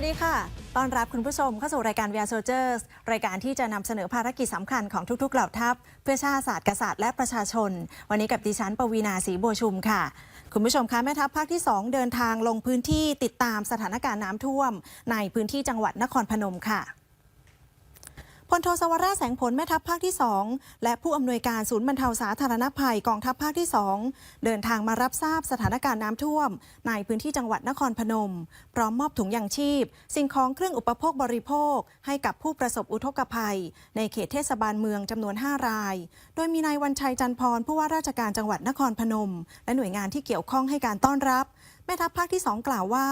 สวัสดีค่ะ ต้อนรับคุณผู้ชมเข้าสู่รายการ VR Soldiers รายการที่จะนำเสนอภารกิจสำคัญของทุกๆ เหล่าทัพ เพื่อชาติศาสตร์กษัตริย์และประชาชน วันนี้กับดิฉันปวีนาศรีบัวชุมค่ะ คุณผู้ชมคะแม่ทัพภาคที่ 2 เดินทางลงพื้นที่ติดตามสถานการณ์น้ำท่วม ในพื้นที่จังหวัดนครพนมค่ะ พลโทสวราแสงผลแม่ทัพภาคที่ 2 และผู้อำนวยการศูนย์บรรเทาสาธารณภัยกองทัพภาคที่ 2 เดินทางมารับทราบสถานการณ์น้ำท่วม ในพื้นที่จังหวัดนครพนม พร้อมมอบถุงยางชีพ สิ่งของเครื่องอุปโภคบริโภค ให้กับผู้ประสบอุทกภัย ในเขตเทศบาลเมืองจำนวน 5 ราย โดยมีนายวันชัยจันพรผู้ว่าราชการจังหวัดนครพนม และหน่วยงานที่เกี่ยวข้องให้การต้อนรับแม่ทัพภาคที่ 2 กล่าวว่า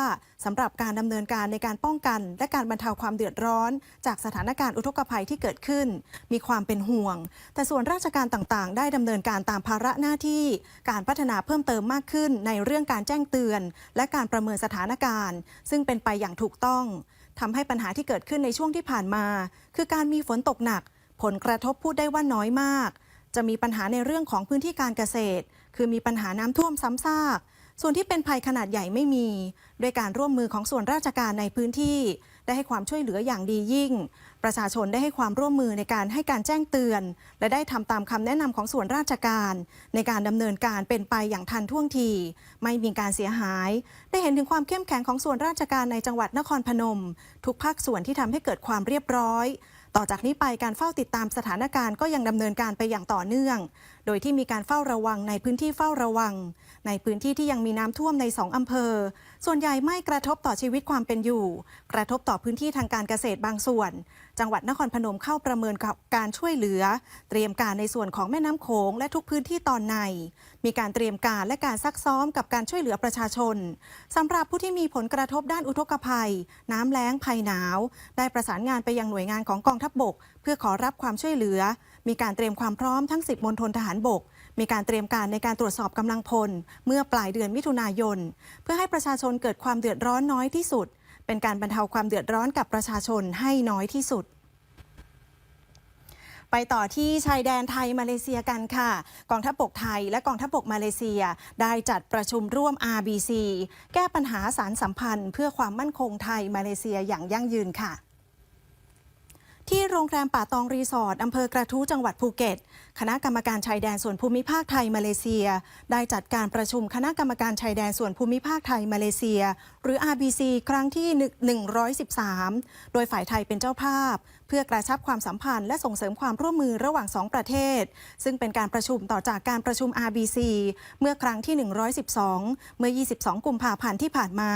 สำหรับการดำเนินการในการป้องกัน และการบรรเทาความเดือดร้อน จากสถานการณ์อุทกภัยที่เกิดขึ้น มีความเป็นห่วง แต่ส่วนราชการต่างๆ ได้ดำเนินการตามภาระหน้าที่ การพัฒนาเพิ่มเติมมากขึ้นในเรื่องการแจ้งเตือน และการประเมินสถานการณ์ ซึ่งเป็นไปอย่างถูกต้องทำให้ปัญหาที่เกิดขึ้นในช่วงที่ผ่านมา คือการมีฝนตกหนัก ผลกระทบพูดได้ว่าน้อยมาก จะมีปัญหาในเรื่องของพื้นที่การเกษตร คือมีปัญหาน้ำท่วมซ้ำซาก ส่วนที่เป็นภัยขนาดใหญ่ไม่มีด้วยการร่วมมือของส่วนราชการในพื้นที่ ได้ให้ความช่วยเหลืออย่างดียิ่ง ประชาชนได้ให้ความร่วมมือในการให้การแจ้งเตือน และได้ทำตามคำแนะนำของส่วนราชการ ในการดำเนินการเป็นไปอย่างทันท่วงที ไม่มีการเสียหาย ได้เห็นถึงความเข้มแข็งของส่วนราชการในจังหวัดนครพนม ทุกภาคส่วนที่ทำให้เกิดความเรียบร้อย ต่อจากนี้ไปการเฝ้าติดตามสถานการณ์ก็ยังดำเนินการไปอย่างต่อเนื่อง โดยที่มีการเฝ้าระวังในพื้นที่เฝ้าระวัง ในพื้นที่ที่ยังมีน้ำท่วมใน2องอำเภอ ส่วนใหญ่ไม่กระทบต่อชีวิตความเป็นอยู่ กระทบต่อพื้นที่ทางการเกษตรบางส่วน จังหวัดนครพนมเข้าประเมินการช่วยเหลือ เตรียมการในส่วนของแม่น้ำโขงและทุกพื้นที่ตอนใน มีการเตรียมการและการซักซ้อมกับการช่วยเหลือประชาชนสำหรับผู้ที่มีผลกระทบด้านอุทกภัย น้ำแล้งภัยหนาว ได้ประสานงานไปยังหน่วยงานของกองทัพบกเพื่อขอรับความช่วยเหลือ มีการเตรียมความพร้อมทั้ง 10มณฑลทหารบก มีการเตรียมการในการตรวจสอบกำลังพล เมื่อปลายเดือนมิถุนายน เพื่อให้ประชาชนเกิดความเดือดร้อนน้อยที่สุด เป็นการบรรเทาความเดือดร้อนกับประชาชนให้น้อยที่สุดไปต่อที่ชายแดนไทยมาเลเซียกันค่ะ กองทัพบกไทยและกองทัพบกมาเลเซีย ได้จัดประชุมร่วม RBC แก้ปัญหาสารสัมพันธ์ เพื่อความมั่นคงไทยมาเลเซียอย่างยั่งยืนค่ะ ที่โรงแรมป่าตองรีสอร์ทอำเภอกระทู้จังหวัดภูเก็ต คณะกรรมการชายแดนส่วนภูมิภาคไทยมาเลเซีย ได้จัดการประชุมคณะกรรมการชายแดนส่วนภูมิภาคไทยมาเลเซีย หรือ RBC ครั้งที่ 113 โดยฝ่ายไทยเป็นเจ้าภาพ เพื่อกระชับความสัมพันธ์และส่งเสริมความร่วมมือระหว่าง 2 ประเทศ ซึ่งเป็นการประชุมต่อจากการประชุม RBC เมื่อครั้งที่ 112 เมื่อ 22 กุมภาพันธ์ที่ผ่านมา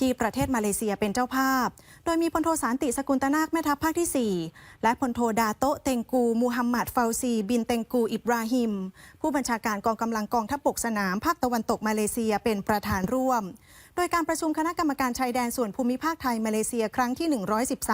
ที่ประเทศมาเลเซียเป็นเจ้าภาพ โดยมีพลโทสานติสกุลตนาคแม่ทัพภาคที่ 4 และพลโทดาโตเตงกูมูฮัมหมัดฟาซี บินเตงกูอิบราฮิม ผู้บัญชาการกองกำลังกองทัพบกสนามภาคตะวันตกมาเลเซียเป็นประธานร่วม โดยการประชุมคณะกรรมการชายแดนส่วนภูมิภาคไทยมาเลเซียครั้งที่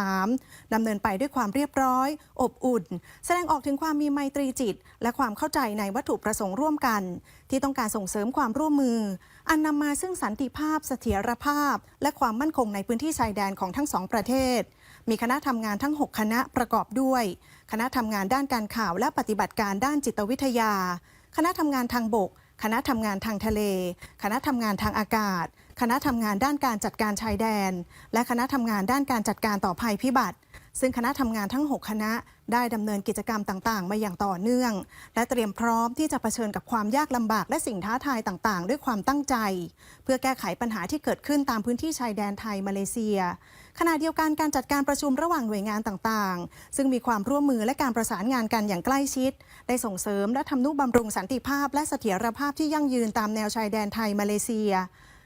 113ดำเนินไปด้วยความเรียบร้อย อบอุ่น แสดงออกถึงความมีไมตรีจิต และความเข้าใจในวัตถุประสงค์ร่วมกัน ที่ต้องการส่งเสริมความร่วมมือ อันนำมาซึ่งสันติภาพ เสถียรภาพ และความมั่นคงในพื้นที่ชายแดนของทั้งสองประเทศ มีคณะทำงานทั้ง 6 คณะประกอบด้วย คณะทำงานด้านการข่าวและปฏิบัติการด้านจิตวิทยา คณะทำงานทางบก คณะทำงานทางทะเล คณะทำงานทางอากาศ คณะทำงานด้านการจัดการชายแดน และคณะทำงานด้านการจัดการต่อภัยพิบัติ ซึ่งคณะทำงานทั้ง 6 คณะได้ดำเนินกิจกรรมต่างๆ มาอย่างต่อเนื่อง และเตรียมพร้อมที่จะเผชิญกับความยากลำบากและสิ่งท้าทายต่างๆ ด้วยความตั้งใจ เพื่อแก้ไขปัญหาที่เกิดขึ้นตามพื้นที่ชายแดนไทยมาเลเซีย ขณะเดียวกันการจัดการประชุมระหว่างหน่วยงานต่างๆ ซึ่งมีความร่วมมือและการประสานงานกันอย่างใกล้ชิด ได้ส่งเสริมและทำนุบำรุงสันติภาพ และเสถียรภาพที่ยั่งยืนตามแนวชายแดนไทยมาเลเซีย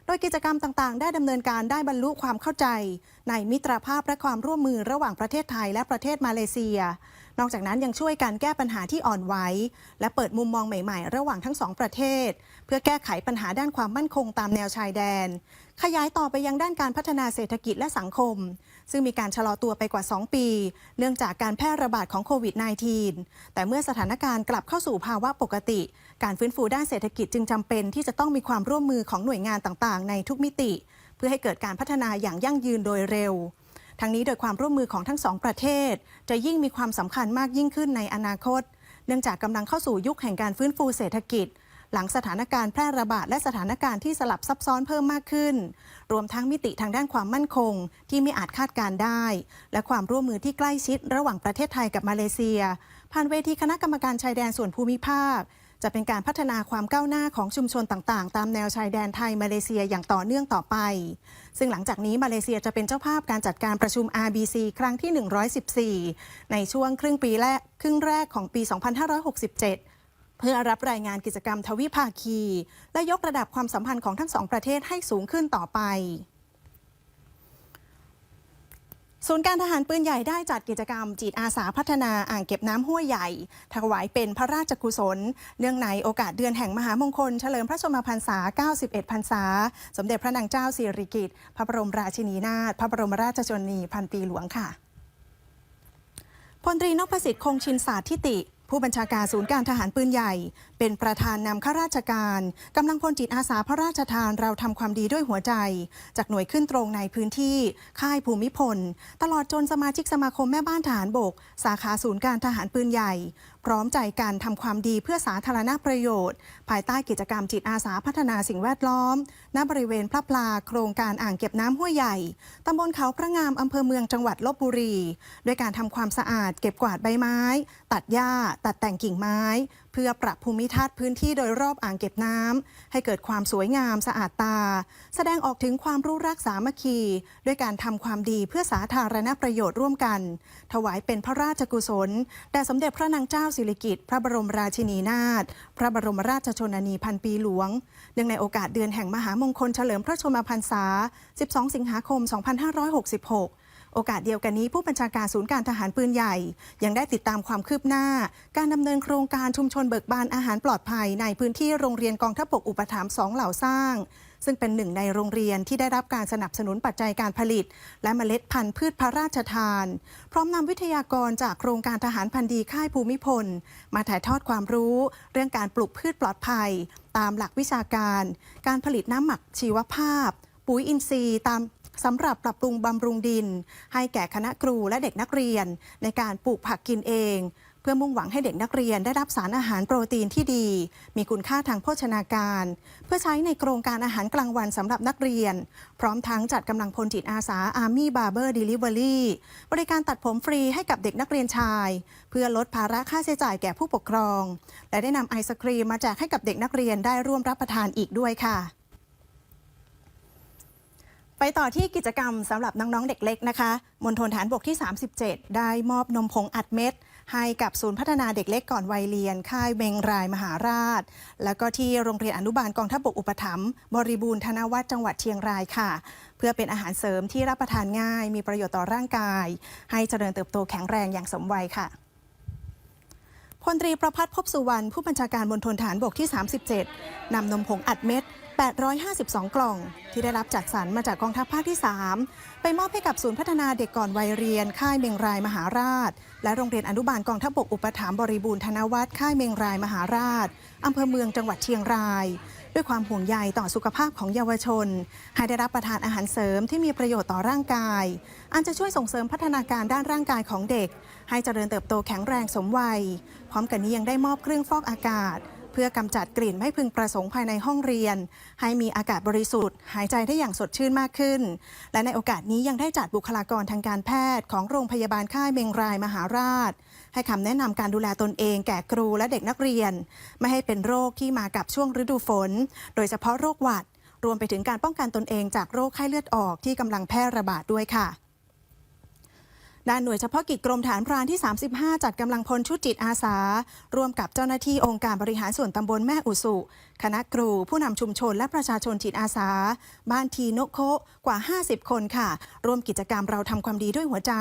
โดยกิจกรรมต่างๆ ได้ดำเนินการได้บรรลุความเข้าใจ ในมิตรภาพและความร่วมมือระหว่างประเทศไทยและประเทศมาเลเซีย นอกจากนั้นยังช่วยกันแก้ปัญหาที่อ่อนไหวและเปิดมุมมองใหม่ๆ ระหว่างทั้งสองประเทศ เพื่อแก้ไขปัญหาด้านความมั่นคงตามแนวชายแดน ขยายต่อไปยังด้านการพัฒนาเศรษฐกิจและสังคม ซึ่งมีการชะลอตัวไปกว่า 2 ปี เนื่องจากการแพร่ระบาดของโควิด -19 แต่เมื่อสถานการณ์กลับเข้าสู่ภาวะปกติ การฟื้นฟูด้านเศรษฐกิจจึงจำเป็น ที่จะต้องมีความร่วมมือของหน่วยงานต่างๆ ในทุกมิติ เพื่อให้เกิดการพัฒนาอย่างยั่งยืนโดยเร็วทั้งนี้โดยความร่วมมือของทั้งสองประเทศ จะยิ่งมีความสำคัญมากยิ่งขึ้นในอนาคต เนื่องจากกำลังเข้าสู่ยุคแห่งการฟื้นฟูเศรษฐกิจ หลังสถานการณ์แพร่ระบาดและสถานการณ์ที่สลับซับซ้อนเพิ่มมากขึ้น รวมทั้งมิติทางด้านความมั่นคง ที่ไม่อาจคาดการได้ และความร่วมมือที่ใกล้ชิดระหว่างประเทศไทยกับมาเลเซีย ผ่านเวทีคณะกรรมการชายแดนส่วนภูมิภาค จะเป็นการพัฒนาความก้าวหน้าของชุมชนต่างๆ ตามแนวชายแดนไทยมาเลเซียอย่างต่อเนื่องต่อไป ซึ่งหลังจากนี้มาเลเซียจะเป็นเจ้าภาพการจัดการประชุม RBC ครั้งที่ 114 ในช่วงครึ่งปีแรกครึ่งแรกของปี 2567 เพื่อรับรายงานกิจกรรมทวิภาคี และยกระดับความสัมพันธ์ของทั้งสองประเทศให้สูงขึ้นต่อไปศูนย์การทหารปืนใหญ่ได้จัดกิจกรรม จิตอาสาพัฒนาอ่างเก็บน้ำห้วยใหญ่ ถวายเป็นพระราชกุศล เนื่องในโอกาสเดือนแห่งมหามงคล เฉลิมพระชนมพรรษา 91 พรรษา สมเด็จพระนางเจ้าสิริกิติ์พระบรมราชินีนาถพระบรมราชชนนีพันปีหลวงค่ะพลตรีนพสิทธิ์คงชินศาสตร์ทิติ ผู้บัญชาการศูนย์การทหารปืนใหญ่ เป็นประธานนำข้าราชการกำลังพลจิตอาสาพระราชทานเราทำความดีด้วยหัวใจ จากหน่วยขึ้นตรงในพื้นที่ ค่ายภูมิพล ตลอดจนสมาชิกสมาคมแม่บ้านทหารบก สาขาศูนย์การทหารปืนใหญ่ พร้อมใจการทำความดีเพื่อสาธารณประโยชน์ ภายใต้กิจกรรมจิตอาสาพัฒนาสิ่งแวดล้อม ณบริเวณพระปลาโครงการอ่างเก็บน้ำห้วยใหญ่ตำบลเขาพระงามอำเภอเมืองจังหวัดลบบุรี ด้วยการทำความสะอาดเก็บกวาดใบไม้ ตัดหญ้า ตัดแต่งกิ่งไม้ พื่อปรับภูมิทัศน์พื้นที่โดยรอบอ่างเก็บน้ำให้เกิดความสวยงามสะอาดตา แสดงออกถึงความรู้รักสามัคคี ด้วยการทำความดีเพื่อสาธารณประโยชน์ร่วมกัน ถวายเป็นพระราชกุศล แด่สมเด็จพระนางเจ้าสิริกิติ์พระบรมราชินีนาถพระบรมราชชนนีพันปีหลวงเนื่องในโอกาสเดือนแห่งมหามงคลเฉลิมพระชนมพรรษา 12 สิงหาคม 2566 โอกาสเดียวกันนี้ผู้บัญชาการศูนย์การทหารปืนใหญ่ ยังได้ติดตามความคืบหน้า การดำเนินโครงการชุมชนเบิกบานอาหารปลอดภัย ในพื้นที่โรงเรียนกองทัพบกอุปถัมภ์สองเหล่าสร้าง ซึ่งเป็นหนึ่งในโรงเรียนที่ได้รับการสนับสนุนปัจจัยการผลิต และเมล็ดพันธุ์พืชพระราชทาน พร้อมนำวิทยากรจากโครงการทหารพันธ์ดีค่ายภูมิพล มาถ่ายทอดความรู้ เรื่องการปลูกพืชปลอดภัย ตามหลักวิชาการ การผลิตน้ำหมักชีวภาพ ปุ๋ยอินทรีย์ตาม สำหรับปรับปรุงบำรุงดิน ให้แก่คณะครูและเด็กนักเรียน ในการปลูกผักกินเอง เพื่อมุ่งหวังให้เด็กนักเรียนได้รับสารอาหารโปรตีนที่ดี มีคุณค่าทางโภชนาการ เพื่อใช้ในโครงการอาหารกลางวันสำหรับนักเรียน พร้อมทั้งจัดกำลังพลจิตอาสา Army Barber Delivery บริการตัดผมฟรีให้กับเด็กนักเรียนชาย เพื่อลดภาระค่าใช้จ่ายแก่ผู้ปกครอง และได้นำไอศครีมมาแจกให้กับเด็กนักเรียนได้ร่วมรับประทานอีกด้วยค่ะ ไปต่อที่กิจกรรมสำหรับน้อง ๆ เด็กเล็กนะคะมณฑลฐานบกที่ 37 ได้มอบนมผงอัดเม็ด ให้กับศูนย์พัฒนาเด็กเล็กก่อนวัยเรียน ค่ายเมงรายมหาราช แล้วก็ที่โรงเรียนอนุบาลกองทัพบกอุปถัมภ์บริบูรณ์ธนวัฒน์จังหวัดเชียงรายค่ะ เพื่อเป็นอาหารเสริมที่รับประทานง่าย มีประโยชน์ต่อร่างกาย ให้เจริญเติบโตแข็งแรงอย่างสมวัยค่ะ พลตรีประพัฒน์พบสุวรรณผู้บัญชาการบนทนฐานบกที่ 37 นำนมผงอัดเม็ด 852 กล่อง ที่ได้รับจัดสรรมาจากกองทัพภาคที่ 3 ไปมอบให้กับศูนย์พัฒนาเด็กก่อนวัยเรียน ค่ายเมงรายมหาราช และโรงเรียนอนุบาลกองทัพบกอุปถัมภ์บริบูรณ์ธนวัฒน์ค่ายเมงรายมหาราชอำเภอเมืองจังหวัดเชียงราย ด้วยความห่วงใยต่อสุขภาพของเยาวชน ให้ได้รับประทานอาหารเสริมที่มีประโยชน์ต่อร่างกาย อันจะช่วยส่งเสริมพัฒนาการด้านร่างกายของเด็ก ให้เจริญเติบโตแข็งแรงสมวัย พร้อมกันนี้ยังได้มอบเครื่องฟอกอากาศ พื่อกำจัดกลิ่นไม่พึงประสงค์ภายในห้องเรียน ให้มีอากาศบริสุทธิ์ หายใจได้อย่างสดชื่นมากขึ้น และในโอกาสนี้ยังได้จัดบุคลากรทางการแพทย์ ของโรงพยาบาลค่ายเมงรายมหาราช ให้คำแนะนำการดูแลตนเองแก่ครูและเด็กนักเรียน ไม่ให้เป็นโรคที่มากับช่วงฤดูฝน โดยเฉพาะโรคหวัด รวมไปถึงการป้องกันตนเองจากโรคไข้เลือดออกที่กำลังแพร่ระบาดด้วยค่ะ ด้านหน่วยเฉพาะกิจกรมฐานพรานที่ 35 จัดกำลังพลชุดจิตอาสา ร่วมกับเจ้าหน้าที่องค์การบริหารส่วนตำบลแม่อุสุ คณะครู ผู้นำชุมชนและประชาชนจิตอาสา บ้านทีโนโคกว่า 50 คนค่ะ ร่วมกิจกรรมเราทำความดีด้วยหัวใจ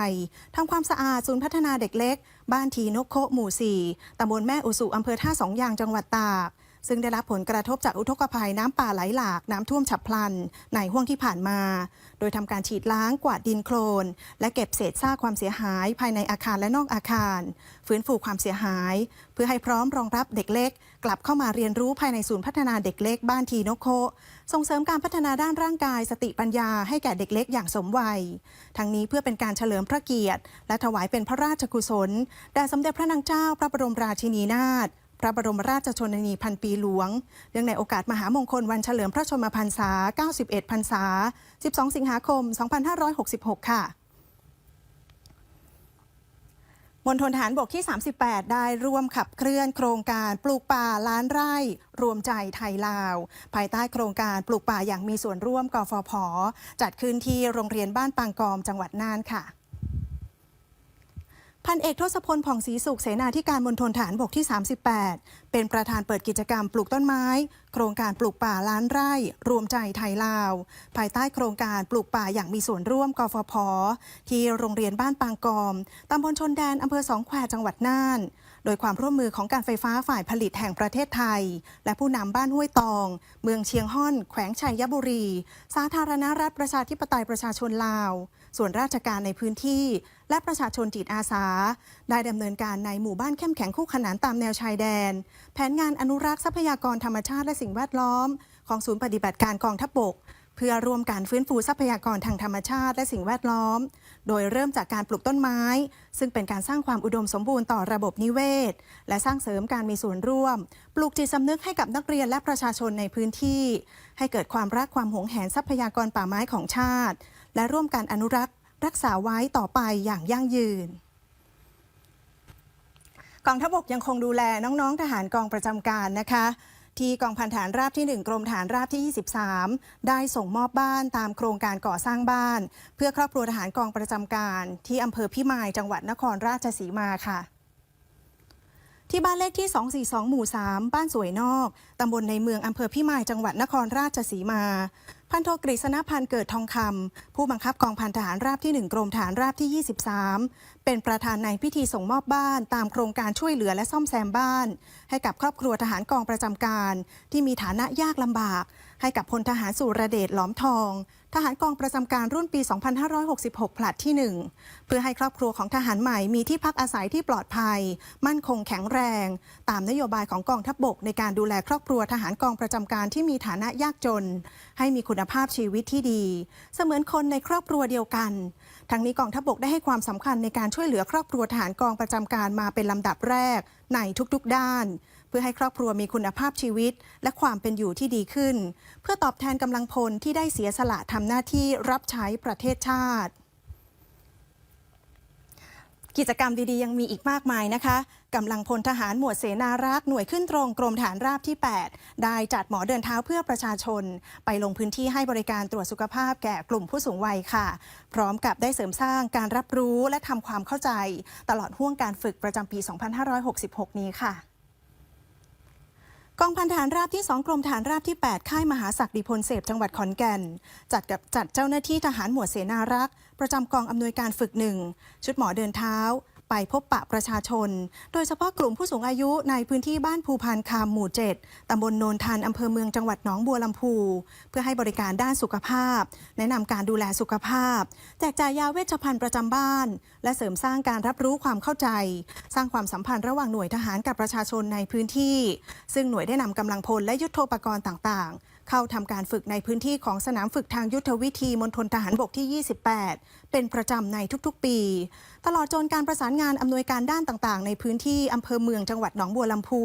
ทำความสะอาดศูนย์พัฒนาเด็กเล็ก บ้านทีโนโคหมู่ 4ตำบลแม่อุสุอำเภอท่าสองยางจังหวัดตาก ซึ่งได้รับผลกระทบจากอุทกภัยน้ำป่าไหลหลากน้ำท่วมฉับพลัน ในห่วงที่ผ่านมา โดยทำการฉีดล้างกวาดดินโคลน และเก็บเศษซากความเสียหายภายในอาคารและนอกอาคาร ฟื้นฟูความเสียหาย เพื่อให้พร้อมรองรับเด็กเล็ก กลับเข้ามาเรียนรู้ภายในศูนย์พัฒนาเด็กเล็กบ้านทีโนโค ส่งเสริมการพัฒนาด้านร่างกายสติปัญญาให้แก่เด็กเล็กอย่างสมวัย ทั้งนี้เพื่อเป็นการเฉลิมพระเกียรติ และถวายเป็นพระราชกุศลแด่สมเด็จพระนางเจ้าพระบรมราชินีนาถ พระบรมราชชนนีพันปีหลวง เนื่องในโอกาสมหามงคลวันเฉลิมพระชนมพรรษา 91 พรรษา 12 สิงหาคม 2566 ค่ะมณฑลทหารบกที่ 38 ได้ร่วมขับเคลื่อนโครงการปลูกป่าล้านไร่ รวมใจไทยลาว ภายใต้โครงการปลูกป่าอย่างมีส่วนร่วมกฟผ จัดขึ้นที่โรงเรียนบ้านปางกอมจังหวัดน่านค่ะ พันเอกทศพลผ่องศรีสุขเสนาธิการมณฑลฐานบกที่ 38 เป็นประธานเปิดกิจกรรมปลูกต้นไม้ โครงการปลูกป่าล้านไร่ รวมใจไทยลาว ภายใต้โครงการปลูกป่าอย่างมีส่วนร่วมกฟผที่โรงเรียนบ้านปางกอมตำบลชนแดนอำเภอสองแควจังหวัดน่าน โดยความร่วมมือของการไฟฟ้าฝ่ายผลิตแห่งประเทศไทย และผู้นำบ้านห้วยตอง เมืองเชียงฮ่อน แขวงชัยบุรี สาธารณรัฐประชาธิปไตยประชาชนลาว ส่วนราชการในพื้นที่ และประชาชนจิตอาสา ได้ดำเนินการในหมู่บ้านเข้มแข็งคู่ขนานตามแนวชายแดน แผนงานอนุรักษ์ทรัพยากรธรรมชาติและสิ่งแวดล้อม ของศูนย์ปฏิบัติการกองทัพบก เพื่อร่วมการฟื้นฟูทรัพยากรทางธรรมชาติและสิ่งแวดล้อม โดยเริ่มจากการปลูกต้นไม้ ซึ่งเป็นการสร้างความอุดมสมบูรณ์ต่อระบบนิเวศ และสร้างเสริมการมีส่วนร่วม ปลูกจิตสำนึกให้กับนักเรียนและประชาชนในพื้นที่ ให้เกิดความรักความหวงแหนทรัพยากรป่าไม้ของชาติ และร่วมกันอนุรักษ์ รักษาไว้ต่อไปอย่างยั่งยืนกองทัพบกยังคงดูแลน้องๆทหารกองประจำการนะคะ ที่กองพันฐานราบที่ 1 กรมฐานราบที่ 23 ได้ส่งมอบบ้านตามโครงการก่อสร้างบ้าน เพื่อครอบครัวทหารกองประจำการ ที่อำเภอพิมายจังหวัดนครราชสีมาค่ะ ที่บ้านเลขที่ 242 หมู่ 3 บ้านสวยนอก ตำบลในเมืองอำเภอพิมายจังหวัดนครราชสีมา พันโทกฤษณพันธ์เกิดทองคำผู้บังคับกองพันทหารราบที่ 1 กรมฐานราบที่ 23 เป็นประธานในพิธีส่งมอบบ้าน ตามโครงการช่วยเหลือและซ่อมแซมบ้าน ให้กับครอบครัวทหารกองประจำการ ที่มีฐานะยากลำบากให้กับพลทหารสุรเดชหลอมทอง ทหารกองประจำการรุ่นปี 2566 ผลัดที่ 1 เพื่อให้ครอบครัวของทหารใหม่มีที่พักอาศัยที่ปลอดภัย มั่นคงแข็งแรง ตามนโยบายของกองทัพบบกในการดูแลครอบครัวทหารกองประจำการที่มีฐานะยากจน ให้มีคุณภาพชีวิตที่ดี เสมือนคนในครอบครัวเดียวกัน ทั้งนี้กองทัพบบกได้ให้ความสำคัญในการช่วยเหลือครอบครัวทหารกองประจำการมาเป็นลำดับแรกในทุกๆด้าน เพื่อให้ครอบครัวมีคุณภาพชีวิต และความเป็นอยู่ที่ดีขึ้น เพื่อตอบแทนกำลังพลที่ได้เสียสละทำหน้าที่รับใช้ประเทศชาติ กิจกรรมดีๆ ยังมีอีกมากมายนะคะกำลังพลทหารหมวดเสนารักษ์หน่วยขึ้นตรงกรมฐานราบที่ 8 ได้จัดหมอเดินเท้าเพื่อประชาชน ไปลงพื้นที่ให้บริการตรวจสุขภาพแก่กลุ่มผู้สูงวัยค่ะ พร้อมกับได้เสริมสร้างการรับรู้และทำความเข้าใจ ตลอดห่วงการฝึกประจำปี 2566 นี้ค่ะ กองพันฐานราบที่ 2 กรมฐานราบที่ 8 ค่ายมหาศักดิพลเสพจังหวัดขอนแก่น จัดกับจัดเจ้าหน้าที่ทหารหมวดเสนารักษ์ ประจำกองอำนวยการฝึกหนึ่ง ชุดหมอเดินเท้า ไปพบปะประชาชน โดยเฉพาะกลุ่มผู้สูงอายุในพื้นที่บ้านภูพานคามหมู่ 7 ตำบลโนนทันอำเภอเมืองจังหวัดหนองบัวลำพู เพื่อให้บริการด้านสุขภาพ แนะนำการดูแลสุขภาพ แจกจ่ายยาเวชภัณฑ์ประจำบ้าน และเสริมสร้างการรับรู้ความเข้าใจ สร้างความสัมพันธ์ระหว่างหน่วยทหารกับประชาชนในพื้นที่ ซึ่งหน่วยได้นำกำลังพลและยุทโธปกรณ์ต่าง ๆ เข้าทำการฝึกในพื้นที่ของสนามฝึกทางยุทธวิธีมณฑลทหารบกที่ 28 เป็นประจำในทุกๆ ปี ตลอดจนการประสานงานอำนวยการด้านต่างๆ ในพื้นที่อำเภอเมืองจังหวัดหนองบัวลำพู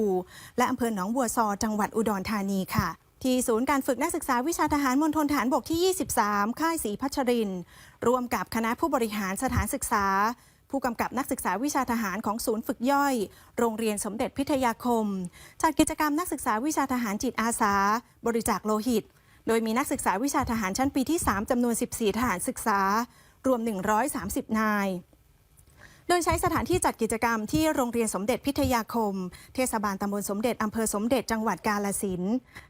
และอำเภอหนองบัวซอจังหวัดอุดรธานีค่ะที่ศูนย์การฝึกนักศึกษาวิชาทหารมณฑลฐานบกที่ 23 ค่ายศรีพัชรินทร์ร่วมกับคณะผู้บริหารสถานศึกษา ผู้กำกับนักศึกษาวิชาทหารของศูนย์ฝึกย่อย โรงเรียนสมเด็จพิทยาคม จัดกิจกรรมนักศึกษาวิชาทหารจิตอาสา บริจาคโลหิต โดยมีนักศึกษาวิชาทหารชั้นปีที่ 3จำนวน 14 ทหารศึกษา รวม 130 นาย โดยใช้สถานที่จัดกิจกรรมที่โรงเรียนสมเด็จพิทยาคม เทศบาลตำบลสมเด็จอำเภอสมเด็จจังหวัดกาลสิน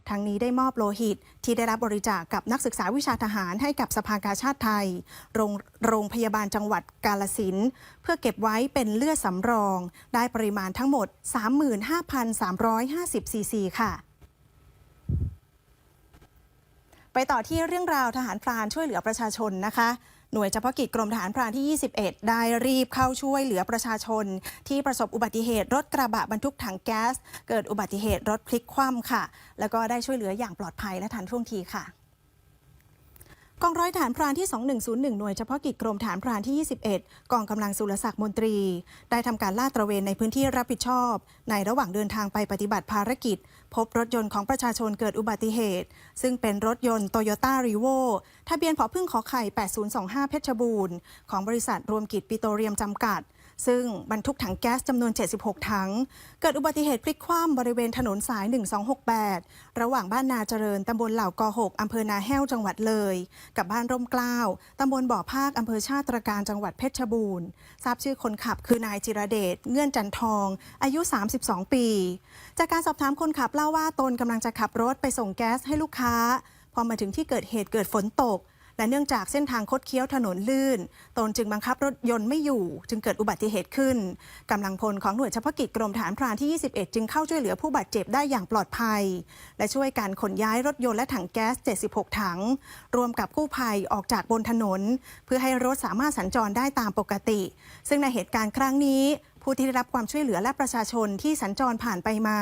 ทั้งนี้ได้มอบโลหิต ที่ได้รับบริจาคกับนักศึกษาวิชาทหารให้กับสภากาชาติไทย โรงโรงพยาบาลจังหวัดกาลสินเพื่อเก็บไว้เป็นเลือดสำรอง ได้ปริมาณทั้งหมด 35,350ซีซีค่ะไปต่อที่เรื่องราวทหารพรานช่วยเหลือประชาชนนะคะ หน่วยเฉพาะกิจกรมทหารพรานที่ 21 ได้รีบเข้าช่วยเหลือประชาชน ที่ประสบอุบัติเหตุรถกระบะบรรทุกถังแก๊ส เกิดอุบัติเหตุรถพลิกคว่ำค่ะ แล้วก็ได้ช่วยเหลืออย่างปลอดภัยและทันท่วงทีค่ะ กองร้อยฐานพรานที่ 2101 หน่วยเฉพาะกิจกรมฐานพรานที่ 21 กองกำลังสุรศักดิ์มนตรี ได้ทำการลาดตระเวนในพื้นที่รับผิดชอบ ในระหว่างเดินทางไปปฏิบัติภารกิจ พบรถยนต์ของประชาชนเกิดอุบัติเหตุ ซึ่งเป็นรถยนต์โตโยต้ารีโวทะเบียนผอพึ่งขอไข่ 8025 เพชรบูรณ์ ของบริษัทรวมกิจปิโตรเรียมจำกัด ซึ่งบรรทุกถังแก๊สจำนวน 76 ถัง เกิดอุบัติเหตุพลิกคว่ำบริเวณถนนสาย 1268 ระหว่างบ้านนาเจริญตำบลเหล่ากอ6อำเภอนาแห้วจังหวัดเลย กับบ้านร่มกล้าวตำบลบ่อภาคอำเภอชาติตรการจังหวัดเพชรบูรณ์ ทราบชื่อคนขับคือนายจิรเดชเงื่อนจันทอง อายุ 32 ปี จากการสอบถามคนขับเล่าว่าตนกำลังจะขับรถไปส่งแก๊สให้ลูกค้า พอมาถึงที่เกิดเหตุเกิดฝนตก และเนื่องจากเส้นทางคดเคี้ยวถนนลื่น ตนจึงบังคับรถยนต์ไม่อยู่ จึงเกิดอุบัติเหตุขึ้นกำลังพลของหน่วยเฉพาะกิจกรมฐานพรานที่ 21 จึงเข้าช่วยเหลือผู้บาดเจ็บได้อย่างปลอดภัย และช่วยการขนย้ายรถยนต์และถังแก๊ส 76 ถัง รวมกับกู้ภัยออกจากบนถนน เพื่อให้รถสามารถสัญจรได้ตามปกติ ซึ่งในเหตุการณ์ครั้งนี้ ผู้ที่ได้รับความช่วยเหลือและประชาชนที่สัญจรผ่านไปมา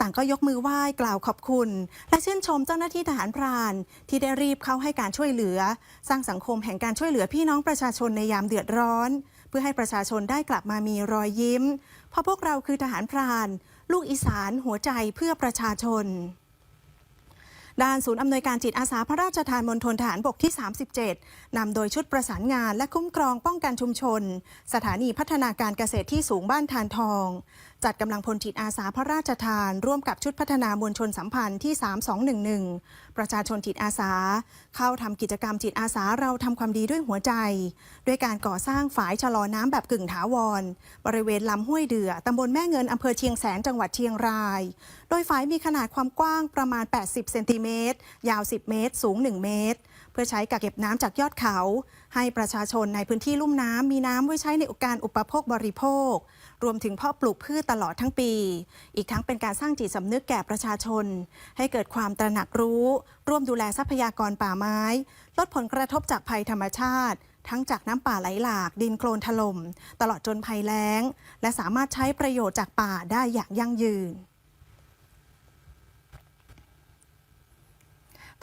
ต่างก็ยกมือไหว้กล่าวขอบคุณ และชื่นชมเจ้าหน้าที่ทหารพราน ที่ได้รีบเข้าให้การช่วยเหลือ สร้างสังคมแห่งการช่วยเหลือพี่น้องประชาชนในยามเดือดร้อน เพื่อให้ประชาชนได้กลับมามีรอยยิ้ม เพราะพวกเราคือทหารพราน ลูกอีสานหัวใจเพื่อประชาชน ด้านศูนย์อำนวยการจิตอาสาพระราชทานมณฑลทหารบกที่ 37 นำโดยชุดประสานงานและคุ้มครองป้องกันชุมชน สถานีพัฒนาการเกษตรที่สูงบ้านทานทอง จัดกำลังพลจิตอาสาพระราชทาน ร่วมกับชุดพัฒนามวลชนสัมพันธ์ที่ 3211 ประชาชนจิตอาสา เข้าทำกิจกรรมจิตอาสาเราทำความดีด้วยหัวใจ ด้วยการก่อสร้างฝายชะลอน้ำแบบกึ่งถาวร บริเวณลำห้วยเดือตำบลแม่เงินอำเภอเชียงแสนจังหวัดเชียงราย โดยฝายมีขนาดความกว้างประมาณ 80 เซนติเมตร ยาว 10 เมตร สูง 1 เมตร เพื่อใช้กักเก็บน้ำจากยอดเขา ให้ประชาชนในพื้นที่ลุ่มน้ำมีน้ำไว้ใช้ในการอุปโภคบริโภค รวมถึงพ่อปลูกพืชตลอดทั้งปี อีกทั้งเป็นการสร้างจิตสำนึกแก่ประชาชน ให้เกิดความตระหนักรู้ ร่วมดูแลทรัพยากรป่าไม้ ลดผลกระทบจากภัยธรรมชาติ ทั้งจากน้ำป่าไหลหลาก ดินโคลนถล่ม ตลอดจนภัยแล้ง และสามารถใช้ประโยชน์จากป่าได้อย่างยั่งยืน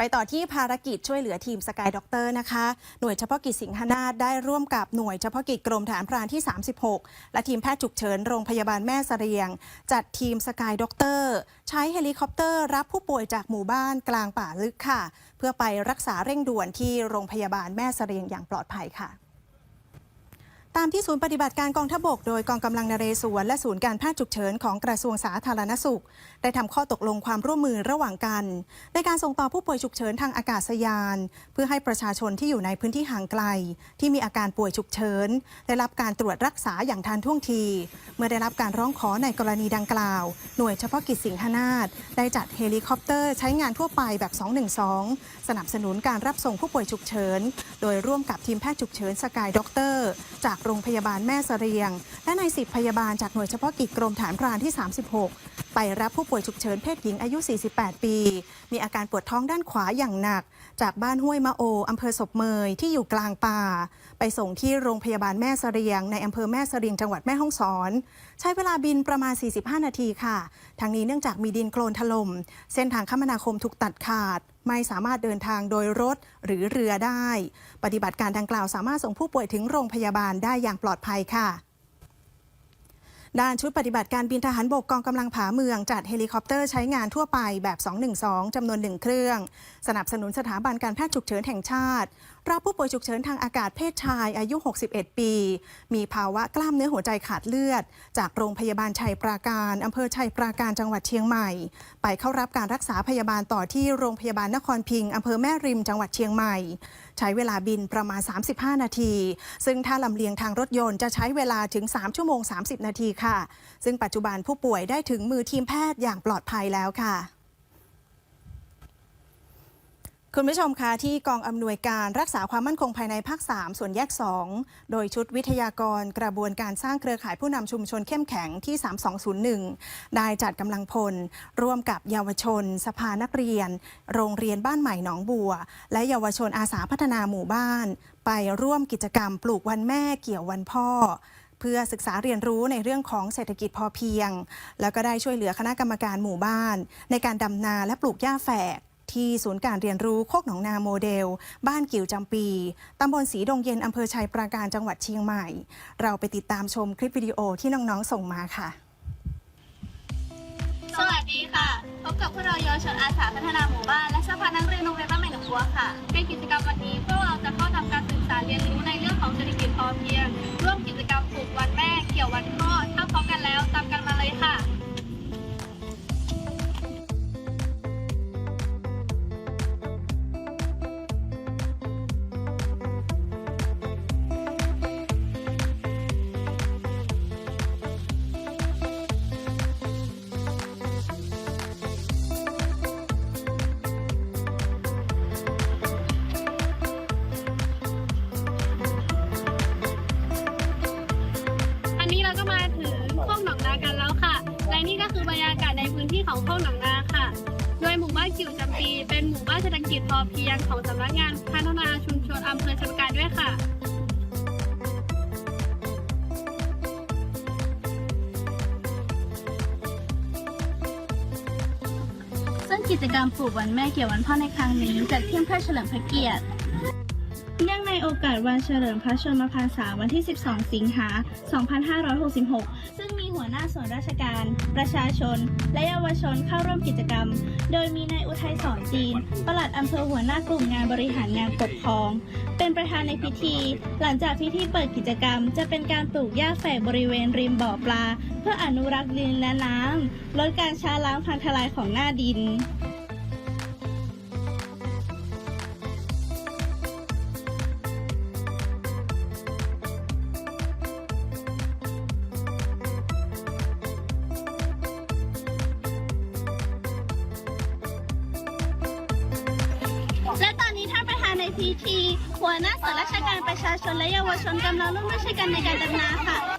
ไปต่อที่ภารกิจช่วยเหลือทีมสกายด็อกเตอร์นะคะ หน่วยเฉพาะกิจสิงหนาฏได้ร่วมกับหน่วยเฉพาะกิจกรมฐานพรานที่ 36 และทีมแพทย์ฉุกเฉินโรงพยาบาลแม่เสรียง จัดทีมสกายด็อกเตอร์ใช้เฮลิคอปเตอร์รับผู้ป่วยจากหมู่บ้านกลางป่าลึกค่ะ เพื่อไปรักษาเร่งด่วนที่โรงพยาบาลแม่เสรียงอย่างปลอดภัยค่ะ ตามที่ศูนย์ปฏิบัติการกองทพบก โดยกองกำลังนเรศวรและศูนย์การแพทย์ฉุกเฉินของกระทรวงสาธารณสุข ได้ทำข้อตกลงความร่วมมือระหว่างกัน ในการส่งต่อผู้ป่วยฉุกเฉินทางอากาศยาน เพื่อให้ประชาชนที่อยู่ในพื้นที่ห่างไกล ที่มีอาการป่วยฉุกเฉินได้รับการตรวจรักษาอย่างทันท่วงที เมื่อได้รับการร้องขอในกรณีดังกล่าว หน่วยเฉพาะกิจสิงหนาฏได้จัดเฮลิคอปเตอร์ใช้งานทั่วไปแบบ 212 สนับสนุนการรับส่งผู้ป่วยฉุกเฉิน โดยร่วมกับทีมแพทย์ฉุกเฉินสกายด็อกเตอร์จากโรงพยาบาลแม่เสรียง และนายสิบพยาบาลจากหน่วยเฉพาะกิจกรมฐานพรานที่ 36 ไปรับผู้ป่วยฉุกเฉินเพศหญิงอายุ 48 ปี มีอาการปวดท้องด้านขวาอย่างหนัก จากบ้านห้วยมะโออำเภอศพเมยที่อยู่กลางป่า ไปส่งที่โรงพยาบาลแม่เสรียง ในอำเภอแม่เสรียงจังหวัดแม่ฮ่องสอน ใช้เวลาบินประมาณ 45 นาทีค่ะทางนี้เนื่องจากมีดินโคลนถล่มเส้นทางคมนาคมถูกตัดขาดไม่สามารถเดินทางโดยรถหรือเรือได้ ปฏิบัติการดังกล่าวสามารถส่งผู้ป่วยถึงโรงพยาบาลได้อย่างปลอดภัยค่ะ ด้านชุดปฏิบัติการบินทหารบกกองกำลังผาเมือง จัดเฮลิคอปเตอร์ใช้งานทั่วไปแบบ 212 จำนวนหนึ่งเครื่อง สนับสนุนสถาบันการแพทย์ฉุกเฉินแห่งชาติ รับผู้ป่วยฉุกเฉินทางอากาศเพศชายอายุ 61 ปี มีภาวะกล้ามเนื้อหัวใจขาดเลือด จากโรงพยาบาลชัยปราการอำเภอชัยปราการจังหวัดเชียงใหม่ ไปเข้ารับการรักษาพยาบาลต่อที่โรงพยาบาลนครพิงค์อำเภอแม่ริมจังหวัดเชียงใหม่ ใช้เวลาบินประมาณ 35 นาที ซึ่งถ้าลำเลียงทางรถยนต์จะใช้เวลาถึง 3 ชั่วโมง 30 นาทีค่ะ ซึ่งปัจจุบันผู้ป่วยได้ถึงมือทีมแพทย์อย่างปลอดภัยแล้วค่ะ คุณผู้ชมคะที่กองอำนวยการรักษาความมั่นคงภายในภาค 3 ส่วนแยก 2 โดยชุดวิทยากรกระบวนการสร้างเครือข่ายผู้นำชุมชนเข้มแข็งที่ 3201 ได้จัดกำลังพล ร่วมกับเยาวชน สภานักเรียน โรงเรียนบ้านใหม่หนองบัว และเยาวชนอาสาพัฒนาหมู่บ้าน ไปร่วมกิจกรรมปลูกวันแม่เกี่ยววันพ่อเพื่อศึกษาเรียนรู้ในเรื่องของเศรษฐกิจพอเพียง แล้วก็ได้ช่วยเหลือคณะกรรมการหมู่บ้าน ในการดำนาและปลูกหญ้าแฝก ที่ศูนย์การเรียนรู้โคกหนองนาโมเดล บ้านกิ่วจำปีตำบลสีดงเย็นอำเภอชัยปราการจังหวัดเชียงใหม่ เราไปติดตามชมคลิปวิดีโอที่น้องๆส่งมาค่ะ สวัสดีค่ะ พบกับพวกเราเยาวชนอาสาพัฒนาหมู่บ้านและสภานักเรียนโรงเรียนบ้านใหม่หนองบัวค่ะในกิจกรรมวันนี้พวกเราจะเข้าทำการศึกษาเรียนรู้ในเรื่องของเศรษฐกิจพอเพียง ร่วมกิจกรรมปลูกวันแม่เกี่ยววันพ่อถ้าพร้อมกันแล้วตามกันมาเลยค่ะาศในพื้นที่ของโคกหนองนาค่ะ โดยหมู่บ้านกิ่วจำปี เป็นหมู่บ้านเศรษฐกิจพอเพียงของสำนักงานพัฒนาชุมชนอำเภอชลประการด้วยค่ะซึ่งกิจกรรมปลูกวันแม่เกี่ยววันพ่อในครั้งนี้จัดขึ้นเพื่อเฉลิมพระเกียรติเนื่องในโอกาสวันเฉลิมพระชนมพรรษาวันที่ 12 สิงหา 2566 ซึ่ง หัวหน้าส่วนราชการ ประชาชน และเยาวชนเข้าร่วมกิจกรรม โดยมีนายอุทัยสอนจีน ปลัดอำเภอหัวหน้ากลุ่มงานบริหารงานปกครอง เป็นประธานในพิธี หลังจากพิธีเปิดกิจกรรม จะเป็นการปลูกหญ้าแฝกบริเวณริมบ่อปลา เพื่ออนุรักษ์ดินและน้ำลดการช้าล้างพังทลายของหน้าดิน ส่วนราชการประชาชนและเยาวชนกำลังร่วมด้วยช่วยกันในการดำนาค่ะ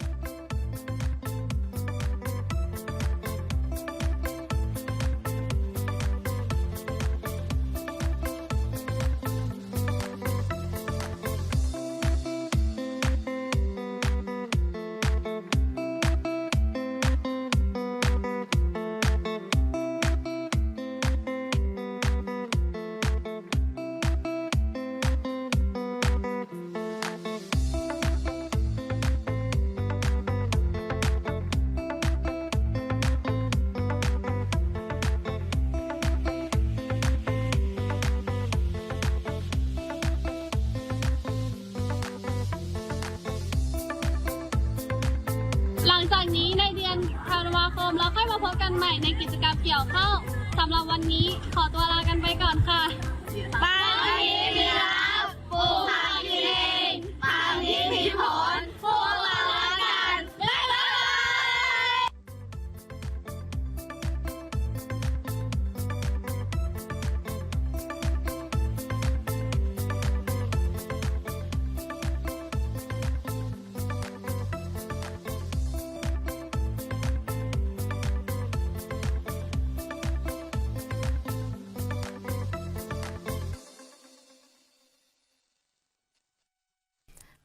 กันใหม่ในกิจกรรมเกี่ยวข้องสำหรับวันนี้ขอตัวลากันไปก่อนค่ะ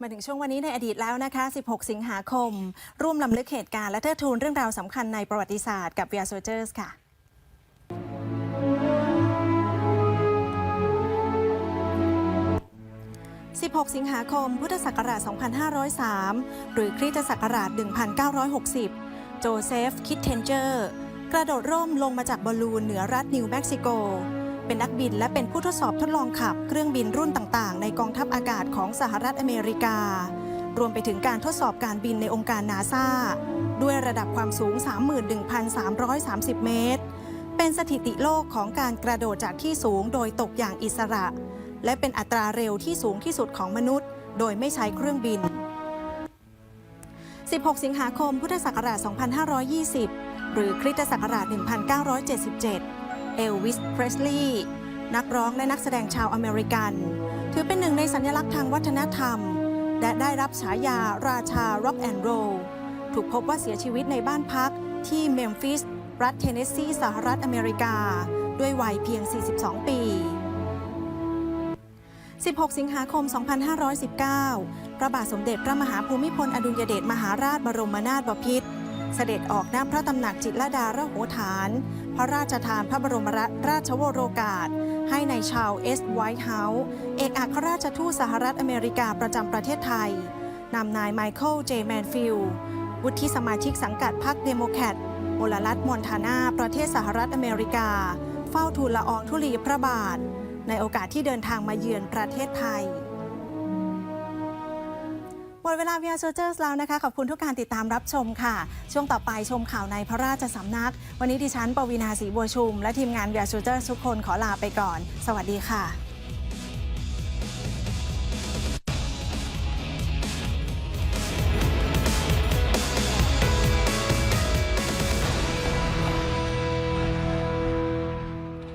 มาถึงช่วงวันนี้ในอดีตแล้วนะคะ 16 สิงหาคม ร่วมลำลึกเหตุการณ์และเทิดทูนเรื่องราวสำคัญในประวัติศาสตร์กับ v ี a Soldiers ค่ะ16 สิงหาคม พุทธศักราช 2503 หรือคริสตศักราช 1960 โจเซฟ คิดเทนเจอร์ กระโดดร่มลงมาจากบอลลูนเหนือรัฐนิวเม็กซิโก เป็นนักบินและเป็นผู้ทดสอบทดลองขับเครื่องบินรุ่นต่างๆ ในกองทัพอากาศของสหรัฐอเมริกา รวมไปถึงการทดสอบการบินในองค์การนาซาด้วยระดับความสูง 31,330 เมตร เป็นสถิติโลกของการกระโดดจากที่สูงโดยตกอย่างอิสระ และเป็นอัตราเร็วที่สูงที่สุดของมนุษย์ โดยไม่ใช้เครื่องบิน 16 สิงหาคม พุทธศักราช 2520 หรือคริสตศักราช 1977 เอลวิส เพรสลีย์นักร้องและนักแสดงชาวอเมริกัน ถือเป็นหนึ่งในสัญลักษณ์ทางวัฒนธรรม และได้รับฉายาราชาร็อกแอนด์โรลถูกพบว่าเสียชีวิตในบ้านพักที่เมมฟิส รัฐเทนเนสซี สหรัฐอเมริกา ด้วยวัยเพียง 42 ปี 16 สิงหาคม 2519 พระบาทสมเด็จพระมหาภูมิพลอดุลยเดชมหาราชบรมนาถบพิตร เสด็จออกหน้าพระตำหนักจิตรดาระโหฐาน พระราชทานพระบรมราชโวโรกาส ให้ในชาวเอสไวท์เฮาส์เอกอัครราชทูตสหรัฐอเมริกาประจำประเทศไทยนำนายไมเคิลเจแมนฟิลวุฒิสมาชิกสังกัดพรรคเดโมแครตมลรัฐมอนทานาประเทศสหรัฐอเมริกา เฝ้าทูลละอองธุลีพระบาท ในโอกาสที่เดินทางมาเยือนประเทศไทย หมดเวลา VR Soldiers แล้วนะคะ ขอบคุณทุกการติดตามรับชมค่ะ ช่วงต่อไปชมข่าวในพระราชสำนัก วันนี้ดิฉันปวีนาศรีบัวชุม และทีมงาน VR Soldiers ทุกคนขอลาไปก่อน สวัสดีค่ะ